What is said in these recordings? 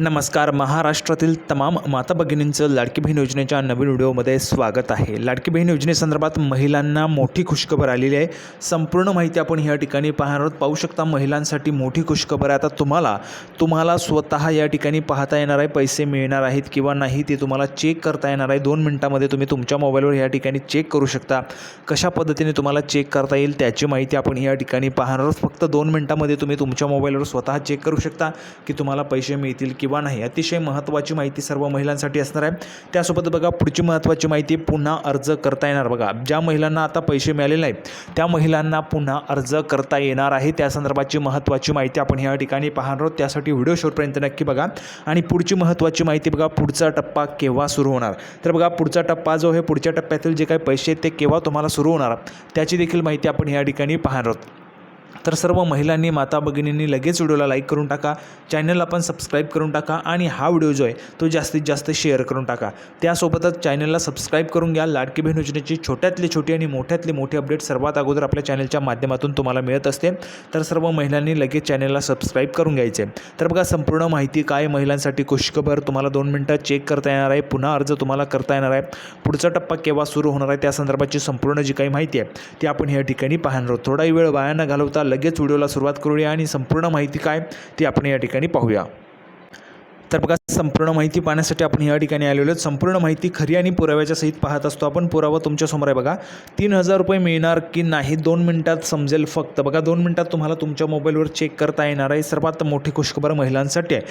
नमस्कार. महाराष्ट्रातील तमाम माता भगिनींचं लाडकी बहीण योजनेच्या नवीन व्हिडिओमध्ये स्वागत आहे. लाडकी बहीण योजनेसंदर्भात महिलांना मोठी खुशखबर आलेली आहे. संपूर्ण माहिती आपण या ठिकाणी पाहणार आहोत. पाहू शकता महिलांसाठी मोठी खुशखबर आहे. आता तुम्हाला तुम्हाला स्वतः या ठिकाणी पाहता येणार आहे. पैसे मिळणार आहेत किंवा नाही ते तुम्हाला चेक करता येणार आहे. दोन मिनटामध्ये तुम्ही तुमच्या मोबाईलवर या ठिकाणी चेक करू शकता. कशा पद्धतीने तुम्हाला चेक करता येईल त्याची माहिती आपण या ठिकाणी पाहणार आहोत. फक्त दोन मिनटामध्ये तुम्ही तुमच्या मोबाईलवर स्वतः चेक करू शकता की तुम्हाला पैसे मिळतील किंवा किंवा नाही. अतिशय महत्त्वाची माहिती सर्व महिलांसाठी असणार आहे. त्यासोबत बघा पुढची महत्त्वाची माहिती पुन्हा अर्ज करता येणार बघा. ज्या महिलांना आता पैसे मिळालेले नाहीत त्या महिलांना पुन्हा अर्ज करता येणार आहे. त्या संदर्भाची महत्त्वाची माहिती आपण या ठिकाणी पाहणार आहोत. त्यासाठी व्हिडिओ शोपर्यंत नक्की बघा. आणि पुढची महत्त्वाची माहिती बघा पुढचा टप्पा केव्हा सुरू होणार? तर बघा पुढचा टप्पा जो आहे पुढच्या टप्प्यातील जे काही पैसे आहेत ते केव्हा तुम्हाला सुरू होणार? त्याची देखील माहिती आपण या ठिकाणी पाहणार आहोत. तर सर्व महिलांनी माता भगिनींनी लगेच व्हिडिओला लाईक करून टाका. चॅनलला पण सबस्क्राईब करून टाका आणि हा व्हिडिओ जो आहे तो जास्तीत जास्त शेअर करून टाका. त्यासोबतच चॅनलला सबस्क्राईब करून घ्या. लाडकी बहीण योजनेची छोट्यातली छोटी आणि मोठ्यातली मोठी अपडेट सर्वात अगोदर आपल्या चॅनलच्या माध्यमातून तुम्हाला मिळत असते. तर सर्व महिलांनी लगेच चॅनलला सबस्क्राईब करून घ्यायचे. तर बघा संपूर्ण माहिती काय महिलांसाठी खुशखबर तुम्हाला दोन मिनटं चेक करता येणार आहे. पुन्हा अर्ज तुम्हाला करता येणार आहे. पुढचा टप्पा केव्हा सुरू होणार आहे त्या संदर्भाची संपूर्ण जी काही माहिती आहे ती आपण या ठिकाणी पाहणार आहोत. थोडाही वेळ वाया न घालवता लगेच लगेच व्हिडिओला सुरुवात करूया आणि संपूर्ण माहिती काय ती आपण या ठिकाणी पाहूया. तर बघा संपूर्ण माहिती पाहण्यासाठी आपण या ठिकाणी आलेलो आहोत. संपूर्ण माहिती खरी आणि पुराव्याच्या सहित पाहत असतो आपण. पुरावा तुमच्यासमोर आहे बघा. तीन हजार रुपये मिळणार की नाही दोन मिनटात समजेल फक्त. बघा दोन मिनटात तुम्हाला तुमच्या मोबाईलवर चेक करता येणार आहे. सर्वात मोठी खुशखबर महिलांसाठी आहे.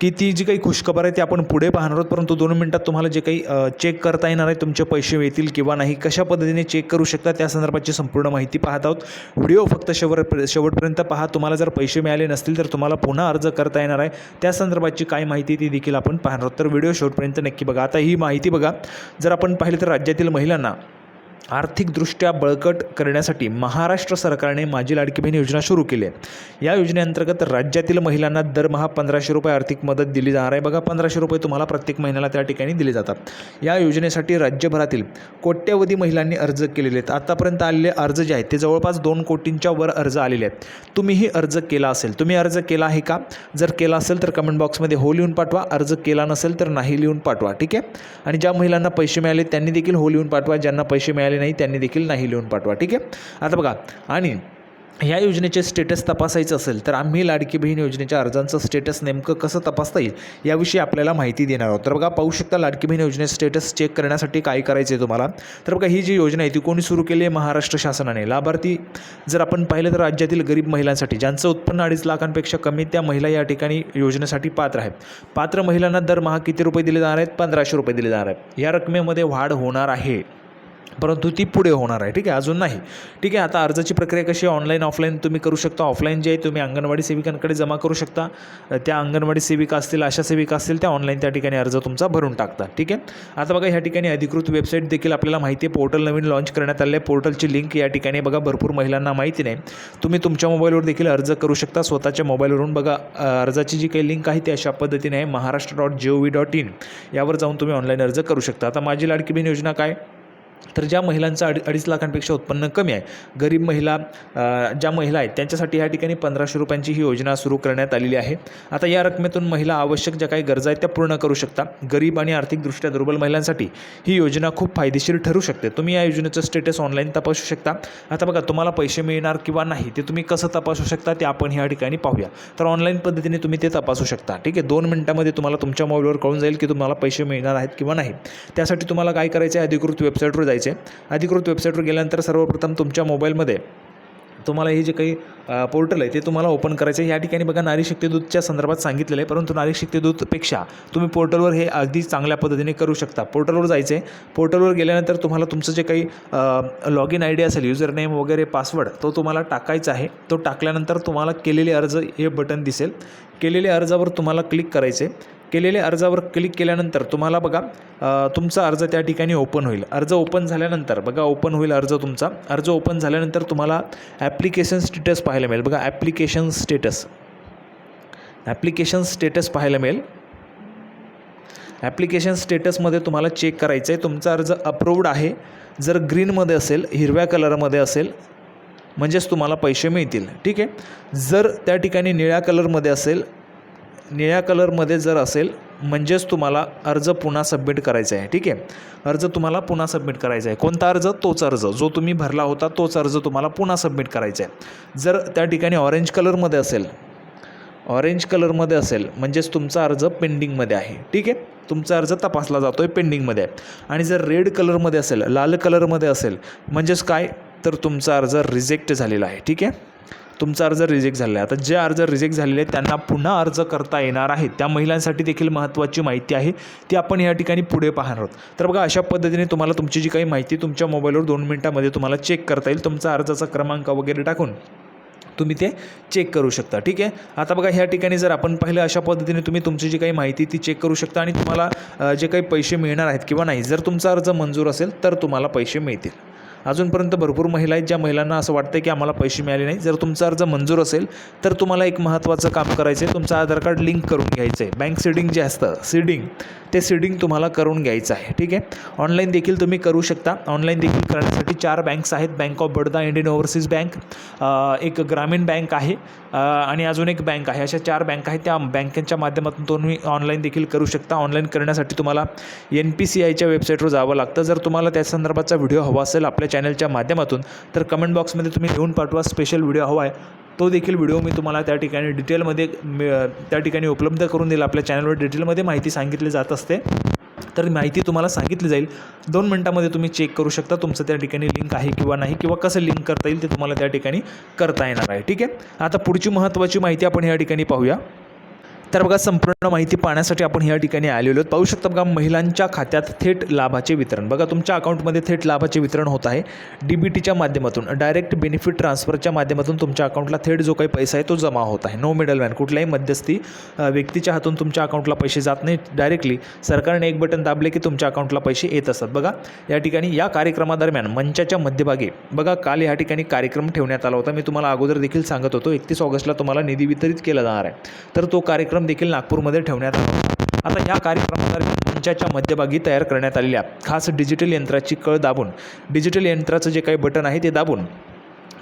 की ती जी काही खुशखबर आहे ती आपण पुढे पाहणार आहोत परंतु दोन मिनटात तुम्हाला जे काही चेक करता येणार आहे तुमचे पैसे मिळतील किंवा नाही कशा पद्धतीने चेक करू शकता त्या संदर्भाची संपूर्ण माहिती पाहत आहोत. व्हिडिओ फक्त शेवट शेवटपर्यंत पहा. तुम्हाला जर पैसे मिळाले नसतील तर तुम्हाला पुन्हा अर्ज करता येणार आहे. त्या संदर्भाची काय माहिती ती देखील आपण पाहणार आहोत. तर व्हिडिओ शेवटपर्यंत नक्की बघा. आता ही माहिती बघा. जर आपण पाहिलं तर राज्यातील महिलांना आर्थिकदृष्ट्या बळकट करण्यासाठी महाराष्ट्र सरकारने माझी लाडकी बहीण योजना सुरू केली आहे. या योजनेअंतर्गत राज्यातील महिलांना दरमहा पंधराशे रुपये आर्थिक मदत दिली जाणार आहे. बघा पंधराशे रुपये तुम्हाला प्रत्येक महिन्याला त्या ठिकाणी दिले जातात. या योजनेसाठी राज्यभरातील कोट्यवधी महिलांनी अर्ज केलेले आहेत. आतापर्यंत आलेले अर्ज जे आहेत ते जवळपास दोन कोटींच्या वर अर्ज आलेले आहेत. तुम्हीही अर्ज केला असेल. तुम्ही अर्ज केला आहे का? जर केला असेल तर कमेंट बॉक्समध्ये हो लिहून पाठवा. अर्ज केला नसेल तर नाही लिहून पाठवा. ठीक आहे? आणि ज्या महिलांना पैसे मिळाले त्यांनी देखील हो लिहून पाठवा. ज्यांना पैसे मिळाले नाही त्यांनी देखील नाही लिहून पाठवा. ठीक आहे? आता बघा आणि ह्या योजनेचे स्टेटस तपासायचं असेल तर आम्ही लाडकी बहीण योजनेच्या अर्जांचं स्टेटस नेमकं कसं तपासता येईल याविषयी आपल्याला माहिती देणार आहोत. तर बघा पाहू शकता लाडकी बहीण योजनेचं स्टेटस चेक करण्यासाठी काय करायचं आहे तुम्हाला? तर बघा ही जी योजना आहे ती कोणी सुरू केली आहे? महाराष्ट्र शासनाने. लाभार्थी जर आपण पाहिलं तर राज्यातील गरीब महिलांसाठी ज्यांचं उत्पन्न अडीच लाखांपेक्षा कमी त्या महिला या ठिकाणी योजनेसाठी पात्र आहेत. पात्र महिलांना दरमहा किती रुपये दिले जाणार आहेत? पंधराशे रुपये दिले जाणार आहेत. या रकमेमध्ये वाढ होणार आहे. परंतु ती पुढे होणार आहे. ठीक आहे? अजून नाही. ठीक आहे? आता अर्जाची प्रक्रिया कशी आहे? ऑनलाईन ऑफलाईन तुम्ही करू शकता. ऑफलाईन जे आहे तुम्ही अंगणवाडी सेविकांकडे जमा करू शकता. त्या अंगणवाडी सेविका असतील आशा सेविका असतील त्या ऑनलाईन त्या ठिकाणी अर्ज तुमचा भरून टाकता. ठीक आहे? आता बघा ह्या ठिकाणी अधिकृत वेबसाईट देखील आपल्याला माहिती आहे. पोर्टल नवीन लॉन्च करण्यात आले आहे. पोर्टलची लिंक या ठिकाणी बघा भरपूर महिलांना माहिती नाही. तुम्ही तुमच्या मोबाईलवर देखील अर्ज करू शकता. स्वतःच्या मोबाईलवरून बघा अर्जाची जी काही लिंक आहे ती अशा पद्धतीने आहे. Maharashtra dot G O V dot in यावर जाऊन तुम्ही ऑनलाईन अर्ज करू शकता. आता माझी लाडकी बहीण योजना काय? तर ज्या महिलांचं अडी अडीच लाखांपेक्षा उत्पन्न कमी आहे गरीब महिला ज्या महिला आहेत त्यांच्यासाठी या ठिकाणी पंधराशे रुपयांची ही योजना सुरू करण्यात आलेली आहे. आता या रकमेतून महिला आवश्यक ज्या काही गरजा आहेत त्या पूर्ण करू शकता. गरीब आणि आर्थिकदृष्ट्या दुर्बल महिलांसाठी ही योजना खूप फायदेशीर ठरू शकते. तुम्ही या योजनेचं स्टेटस ऑनलाईन तपासू शकता. आता बघा तुम्हाला पैसे मिळणार किंवा नाही ते तुम्ही कसं तपासू शकता ते आपण ह्या ठिकाणी पाहूया. तर ऑनलाईन पद्धतीने तुम्ही ते तपासू शकता. ठीक आहे दोन मिनटामध्ये तुम्हाला तुमच्या मोबाईलवर कळून जाईल की तुम्हाला पैसे मिळणार आहेत किंवा नाही. त्यासाठी तुम्हाला काय करायचं आहे अधिकृत वेबसाईटवर जायचे. अधिकृत वेबसाईटवर गेल्यानंतर सर्वप्रथम तुमच्या मोबाईलमध्ये तुम्हाला हे जे काही पोर्टल आहे ते तुम्हाला ओपन करायचं. आहे या ठिकाणी बघा नारी शक्तीदूतच्या संदर्भात सांगितलेलं आहे. परंतु नारी शक्तीदूतपेक्षा तुम्ही पोर्टलवर हे अगदी चांगल्या पद्धतीने करू शकता. पोर्टलवर जायचं. आहे पोर्टलवर गेल्यानंतर तुम्हाला तुमचं जे काही लॉग इन आय डी असेल युजर नेम वगैरे पासवर्ड तो तुम्हाला टाकायचा आहे. तो टाकल्यानंतर तुम्हाला केलेले अर्ज हे बटन दिसेल. केलेले अर्जावर तुम्हाला क्लिक करायचे. केलेल्या अर्जावर क्लिक केल्यानंतर तुम्हाला बघा तुमचा अर्ज त्या ठिकाणी ओपन होईल. अर्ज ओपन झाल्यानंतर बघा ओपन होईल अर्ज तुमचा. अर्ज ओपन झाल्यानंतर तुम्हाला ॲप्लिकेशन स्टेटस पाहायला मिळेल. बघा ॲप्लिकेशन स्टेटस ॲप्लिकेशन स्टेटस पाहायला मिळेल. ॲप्लिकेशन स्टेटसमध्ये तुम्हाला चेक करायचं आहे तुमचा अर्ज अप्रूव्ड आहे. जर ग्रीनमध्ये असेल हिरव्या कलरमध्ये असेल म्हणजेच तुम्हाला पैसे मिळतील. ठीक आहे? जर त्या ठिकाणी निळ्या कलरमध्ये असेल निळ्या कलरमध्ये जर असेल म्हणजेच तुम्हाला अर्ज पुन्हा सबमिट करायचा आहे. ठीक आहे? अर्ज तुम्हाला पुन्हा सबमिट करायचा आहे. कोणता अर्ज? तोच अर्ज. जो तुम्ही भरला होता तोच अर्ज तुम्हाला पुन्हा सबमिट करायचा आहे. जर त्या ठिकाणी ऑरेंज कलरमध्ये असेल ऑरेंज कलरमध्ये असेल म्हणजेच तुमचा अर्ज पेंडिंगमध्ये आहे. ठीक आहे? तुमचा अर्ज तपासला जातो आहे पेंडिंगमध्ये आहे आणि जर रेड कलरमध्ये असेल लाल कलरमध्ये असेल म्हणजेच काय? तर तुमचा अर्ज रिजेक्ट झालेला आहे. ठीक आहे? तुमचा अर्ज रिजेक्ट झालेला आहे. आता जे अर्ज रिजेक्ट झालेले आहेत त्यांना पुन्हा अर्ज करता येणार आहे. त्या महिलांसाठी देखील महत्त्वाची माहिती आहे. ती आपण या ठिकाणी पुढे पाहणार आहोत. तर बघा अशा पद्धतीने तुम्हाला तुमची जी काही माहिती तुमच्या मोबाईलवर दोन मिनटामध्ये तुम्हाला चेक करता येईल. तुमचा अर्जाचा क्रमांक वगैरे टाकून तुम्ही ते चेक करू शकता. ठीक आहे? आता बघा ह्या ठिकाणी जर आपण पाहिलं अशा पद्धतीने तुम्ही तुमची जी काही माहिती ती चेक करू शकता. आणि तुम्हाला जे काही पैसे मिळणार आहेत किंवा नाही जर तुमचा अर्ज मंजूर असेल तर तुम्हाला पैसे मिळतील. अजूनपर्यंत भरपूर महिला आहेत ज्या महिलांना असं वाटतं की आम्हाला पैसे मिळाले नाही जर तुमचा अर्ज मंजूर असेल तर तुम्हाला एक महत्त्वाचं काम करायचं आहे तुमचं आधार कार्ड लिंक करून घ्यायचं आहे बँक सीडिंग जे असतं सीडिंग ते सीडिंग तुम्हाला करून घ्यायचं आहे. ठीक आहे? ऑनलाईन देखील तुम्ही करू शकता. ऑनलाईन देखील करण्यासाठी चार बँक्स आहेत. Bank of Baroda Indian overseas bank एक ग्रामीण बँक आहे आणि अजून एक बँक आहे. अशा चार बँक आहेत. त्या बँकेच्या माध्यमातून तुम्ही ऑनलाईन देखील करू शकता. ऑनलाईन करण्यासाठी तुम्हाला एन पी सी आयच्या वेबसाईटवर जावं लागतं. जर तुम्हाला त्या संदर्भाचा व्हिडिओ हवा असेल आपल्या चॅनलच्या माध्यमातून तर कमेंट बॉक्समध्ये तुम्ही लिहून पाठवा. स्पेशल व्हिडिओ हवा आहे. तो देखील व्हिडिओ मी तुम्हाला त्या ठिकाणी डिटेलमध्ये त्या ठिकाणी उपलब्ध करून देईल. आपल्या चॅनलवर डिटेलमध्ये माहिती सांगितली जात असते. तर माहिती तुम्हाला सांगितली जाईल. दोन मिनटामध्ये तुम्ही चेक करू शकता तुमचं त्या ठिकाणी लिंक आहे किंवा नाही किंवा कसं लिंक करता येईल ते तुम्हाला त्या ठिकाणी करता येणार आहे. ठीक आहे? आता पुढची महत्त्वाची माहिती आपण या ठिकाणी पाहूया. तर बघा संपूर्ण माहिती पाहण्यासाठी आपण या ठिकाणी आलेलो आहोत. पाहू शकता बघा महिलांच्या खात्यात थेट लाभाचे वितरण. बघा तुमच्या अकाउंटमध्ये थेट लाभाचे वितरण होत आहे. डी बी टीच्या माध्यमातून डायरेक्ट बेनिफिट ट्रान्सफरच्या माध्यमातून तुमच्या अकाउंटला थेट जो काही पैसा आहे तो जमा होत आहे. नो मिडलमॅन कुठल्याही मध्यस्थी व्यक्तीच्या हातून तुमच्या अकाउंटला पैसे जात नाही. डायरेक्टली सरकारने एक बटन दाबले की तुमच्या अकाउंटला पैसे येत असतात. बघा या ठिकाणी या कार्यक्रमादरम्यान मंचाच्या मध्यभागी बघा काल या ठिकाणी कार्यक्रम ठेवण्यात आला होता. मी तुम्हाला अगोदर देखील सांगत होतो एकतीस ऑगस्टला तुम्हाला निधी वितरित केला जाणार आहे. तर तो कार्यक्रम देखील नागपूरमध्ये ठेवण्यात आला आता या कार्यक्रमादरम्यान मंचाच्या मध्यभागी तयार करण्यात आलेल्या खास डिजिटल यंत्राची कळ दाबून डिजिटल यंत्राचं जे काही बटन आहे ते दाबून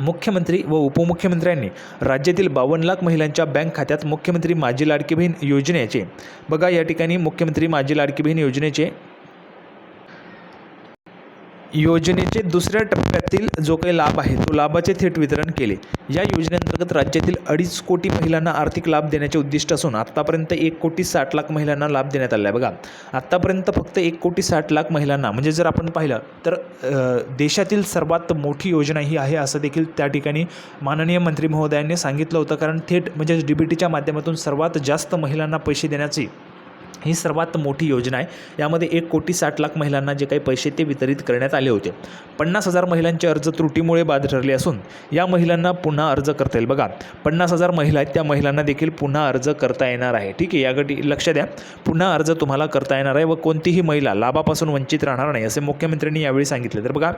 मुख्यमंत्री व उपमुख्यमंत्र्यांनी राज्यातील बावन्न लाख महिलांच्या बँक खात्यात मुख्यमंत्री माझी लाडकी बहीण योजनेचे बघा या ठिकाणी मुख्यमंत्री माझी लाडकी बहीण योजनेचे योजनेचे दुसऱ्या टप्प्यातील जो काही लाभ आहे तो लाभाचे थेट वितरण केले. या योजनेअंतर्गत राज्यातील अडीच कोटी महिलांना आर्थिक लाभ देण्याचे उद्दिष्ट असून आत्तापर्यंत एक कोटी साठ लाख महिलांना लाभ देण्यात आला आहे. बघा आत्तापर्यंत फक्त एक कोटी साठ लाख महिलांना म्हणजे जर आपण पाहिलं तर देशातील सर्वात मोठी योजना ही आहे असं देखील त्या ठिकाणी माननीय मंत्री महोदयांनी सांगितलं होतं. कारण थेट म्हणजे डी बी टीच्या माध्यमातून सर्वात जास्त महिलांना पैसे देण्याची ही सर्वात मोठी योजना आहे. यामध्ये एक कोटी साठ लाख महिलांना जे काही पैसे ते वितरित करण्यात आले होते. पन्नास हजार महिलांचे अर्ज त्रुटीमुळे बाद ठरले असून या महिलांना पुन्हा अर्ज करता येईल. बघा पन्नास हजार महिला आहेत त्या महिलांना देखील पुन्हा अर्ज करता येणार आहे. ठीक आहे यासाठी लक्ष द्या. पुन्हा अर्ज तुम्हाला करता येणार आहे व कोणतीही महिला लाभापासून वंचित राहणार नाही असे मुख्यमंत्र्यांनी यावेळी सांगितले. तर बघा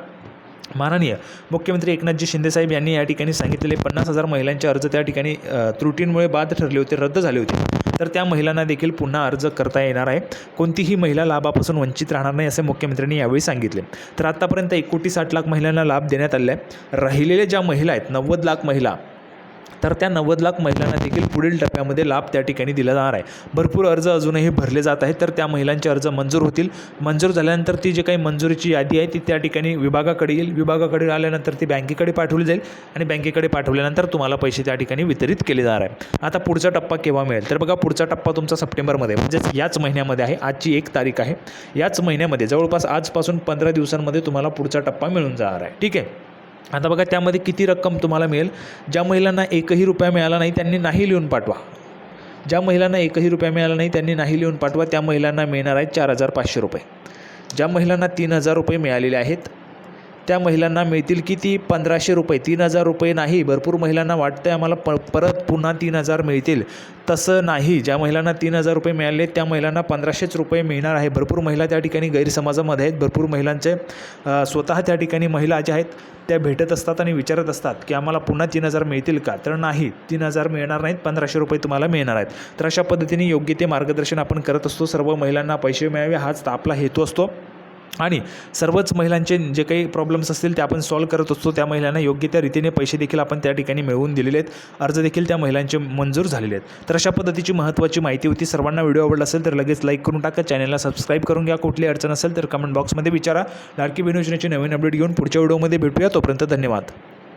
माननीय मुख्यमंत्री एकनाथजी शिंदेसाहेब यांनी या ठिकाणी सांगितलेले पन्नास हजार महिलांचे अर्ज त्या ठिकाणी त्रुटींमुळे बाद ठरले होते रद्द झाले होते. तर त्या महिलांना देखील पुन्हा अर्ज करता येणार आहे. कोणतीही महिला लाभापासून वंचित राहणार नाही असे मुख्यमंत्र्यांनी यावेळी सांगितले. तर आत्तापर्यंत एक कोटी साठ लाख महिलांना लाभ देण्यात आले आहे. राहिलेल्या ज्या महिला आहेत नव्वद लाख महिला तर त्या नव्वद लाख महिलांना देखील पुढील टप्प्यामध्ये लाभ त्या ठिकाणी दिला जाणार आहे. भरपूर अर्ज अजूनही भरले जात आहेत तर त्या महिलांचे अर्ज मंजूर होतील. मंजूर झाल्यानंतर ती जी काही मंजुरीची यादी आहे ती त्या ठिकाणी विभागाकडे येईल. विभागाकडे आल्यानंतर ती बँकेकडे पाठवली जाईल आणि बँकेकडे पाठवल्यानंतर तुम्हाला पैसे त्या ठिकाणी वितरित केले जाणार आहे. आता पुढचा टप्पा केव्हा मिळेल? तर बघा पुढचा टप्पा तुमचा सप्टेंबरमध्ये म्हणजेच याच महिन्यामध्ये आहे. आजची एक तारीख आहे. याच महिन्यामध्ये जवळपास आजपासून पंधरा दिवसांमध्ये तुम्हाला पुढचा टप्पा मिळून जाणार आहे. ठीक आहे? आता बघा त्यामध्ये किती रक्कम तुम्हाला मिळेल? ज्या महिलांना एकही रुपया मिळाला नाही त्यांनी नाही लिहून पाठवा. ज्या महिलांना एकही रुपया मिळाला नाही त्यांनी नाही लिहून पाठवा. त्या महिलांना मिळणार आहेत चार हजार पाचशे रुपये. ज्या महिलांना तीन हजार रुपये मिळालेले आहेत त्या महिलांना मिळतील की ती पंधराशे रुपये. तीन हजार रुपये नाही. भरपूर महिलांना वाटतं आहे आम्हाला प परत पुन्हा तीन हजार मिळतील. तसं नाही. ज्या महिलांना तीन हजार रुपये मिळाले त्या महिलांना पंधराशेच रुपये मिळणार आहे. भरपूर महिला त्या ठिकाणी गैरसमाजामध्ये आहेत. भरपूर महिलांचे स्वतः त्या ठिकाणी महिला ज्या आहेत त्या भेटत असतात आणि विचारत असतात की आम्हाला पुन्हा तीन हजार मिळतील का? तर नाही. तीन हजार मिळणार नाहीत. पंधराशे रुपये तुम्हाला मिळणार आहेत. तर अशा पद्धतीने योग्य ते मार्गदर्शन आपण करत असतो. सर्व महिलांना पैसे मिळावे हाच आपला हेतू असतो. आणि सर्वच महिलांचे जे काही प्रॉब्लेम्स असतील ते आपण सॉल्व करत असतो. त्या महिलांना योग्य त्या रीतीने पैसे देखील आपण त्या ठिकाणी मिळवून दिलेले आहेत. अर्ज देखील त्या महिलांचे मंजूर झालेले आहेत. तर अशा पद्धतीची महत्त्वाची माहिती होती. सर्वांना व्हिडिओ आवडला असेल तर लगेच लाईक करून टाका. चॅनलला सबस्क्राईब करून घ्या. कुठली अडचण असेल तर कमेंट बॉक्समध्ये विचारा. लाडकी बहीण नवीन अपडेट घेऊन पुढच्या व्हिडिओमध्ये भेटूया. तोपर्यंत धन्यवाद.